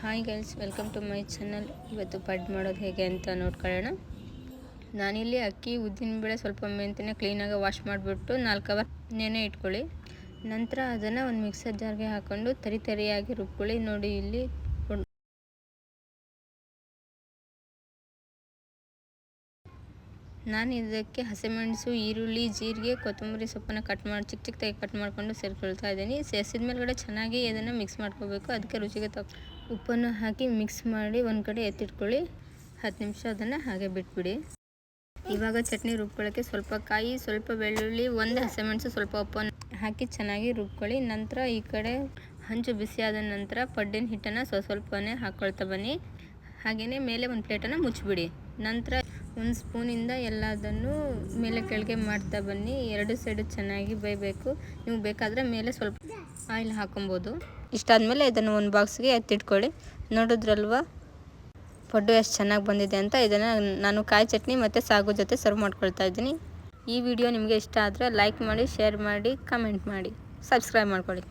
Hi guys welcome to my channel. ಇವತ್ತು ಪಡ್ ಮಾಡೋದು ಹೇಗೆ ಅಂತ ನೋಡ್ಕೊಳ್ಳೋಣ. ನಾನಿಲ್ಲಿ ಅಕ್ಕಿ, ಉದ್ದಿನ ಬೇಳೆ ಸ್ವಲ್ಪ ಮೆಂತಿನ ಕ್ಲೀನಾಗಿ ವಾಶ್ ಮಾಡಿಬಿಟ್ಟು ನಾಲ್ಕು ಅವರ್ ನೆನೆ ಇಟ್ಕೊಳ್ಳಿ. ನಂತರ ಅದನ್ನು ಒಂದು ಮಿಕ್ಸರ್ ಜಾರ್ಗೆ ಹಾಕ್ಕೊಂಡು ತರಿ ತರಿಯಾಗಿ ರುಬ್ಕೊಳ್ಳಿ. ನೋಡಿ ಇಲ್ಲಿ ನಾನು ಇದಕ್ಕೆ ಹಸಿಮೆಣಸು ಈರುಳ್ಳಿ, ಜೀರಿಗೆ, ಕೊತ್ತಂಬರಿ ಸೊಪ್ಪನ್ನು ಕಟ್ ಮಾಡಿ ಚಿಕ್ಕ ಚಿಕ್ಕದಾಗಿ ಕಟ್ ಮಾಡಿಕೊಂಡು ಸೇರಿಕೊಳ್ತಾ ಇದ್ದೀನಿ. ಸೇರಿಸಿದ ಮೇಲ್ಗಡೆ ಚೆನ್ನಾಗಿ ಇದನ್ನು ಮಿಕ್ಸ್ ಮಾಡ್ಕೋಬೇಕು. ಅದಕ್ಕೆ ರುಚಿಗೆ ತಕ್ಕ ಉಪ್ಪನ್ನು ಹಾಕಿ ಮಿಕ್ಸ್ ಮಾಡಿ ಒಂದು ಕಡೆ ಎತ್ತಿಟ್ಕೊಳ್ಳಿ. ಹತ್ತು ನಿಮಿಷ ಅದನ್ನು ಹಾಗೆ ಬಿಟ್ಬಿಡಿ. ಇವಾಗ ಚಟ್ನಿ ರುಬ್ಕೊಳ್ಳೋಕ್ಕೆ ಸ್ವಲ್ಪ ಕಾಯಿ, ಸ್ವಲ್ಪ ಬೆಳ್ಳುಳ್ಳಿ, ಒಂದು ಹಸಿಮೆಣಸು ಸ್ವಲ್ಪ ಉಪ್ಪನ್ನು ಹಾಕಿ ಚೆನ್ನಾಗಿ ರುಬ್ಕೊಳ್ಳಿ. ನಂತರ ಈ ಕಡೆ ಹಂಚು ಬಿಸಿಯಾದ ನಂತರ ಪಡ್ಡಿನ ಹಿಟ್ಟನ್ನು ಸ್ವಲ್ಪ ಸ್ವಲ್ಪನೇ ಹಾಕ್ಕೊಳ್ತಾ ಬನ್ನಿ. ಹಾಗೆಯೇ ಮೇಲೆ ಒಂದು ಪ್ಲೇಟನ್ನು ಮುಚ್ಚಿಬಿಡಿ. ನಂತರ ಒಂದು ಸ್ಪೂನಿಂದ ಎಲ್ಲದನ್ನು ಮೇಲೆ ಕೆಳಗೆ ಮಾಡ್ತಾ ಬನ್ನಿ. ಎರಡು ಸೈಡು ಚೆನ್ನಾಗಿ ಬೇಯಬೇಕು. ನೀವು ಬೇಕಾದರೆ ಮೇಲೆ ಸ್ವಲ್ಪ ಆಯಿಲ್ ಹಾಕೊಬೋದು. ಇಷ್ಟಾದಮೇಲೆ ಇದನ್ನು ಒಂದು ಬಾಕ್ಸ್ಗೆ ಎತ್ತಿಟ್ಕೊಳ್ಳಿ. ನೋಡಿದ್ರಲ್ವಾ? ಪಡ್ಡು ಎಷ್ಟು ಚೆನ್ನಾಗಿ ಬಂದಿದೆ ಅಂತ ಇದನ್ನು ನಾನು ಕಾಯಿ ಚಟ್ನಿ ಮತ್ತು ಸಾಗು ಜೊತೆ ಸರ್ವ್ ಮಾಡ್ಕೊಳ್ತಾ ಇದ್ದೀನಿ. ಈ ವಿಡಿಯೋ ನಿಮಗೆ ಇಷ್ಟ ಆದರೆ ಲೈಕ್ ಮಾಡಿ, ಶೇರ್ ಮಾಡಿ, ಕಮೆಂಟ್ ಮಾಡಿ. ಸಬ್ಸ್ಕ್ರೈಬ್ ಮಾಡ್ಕೊಳ್ಳಿ.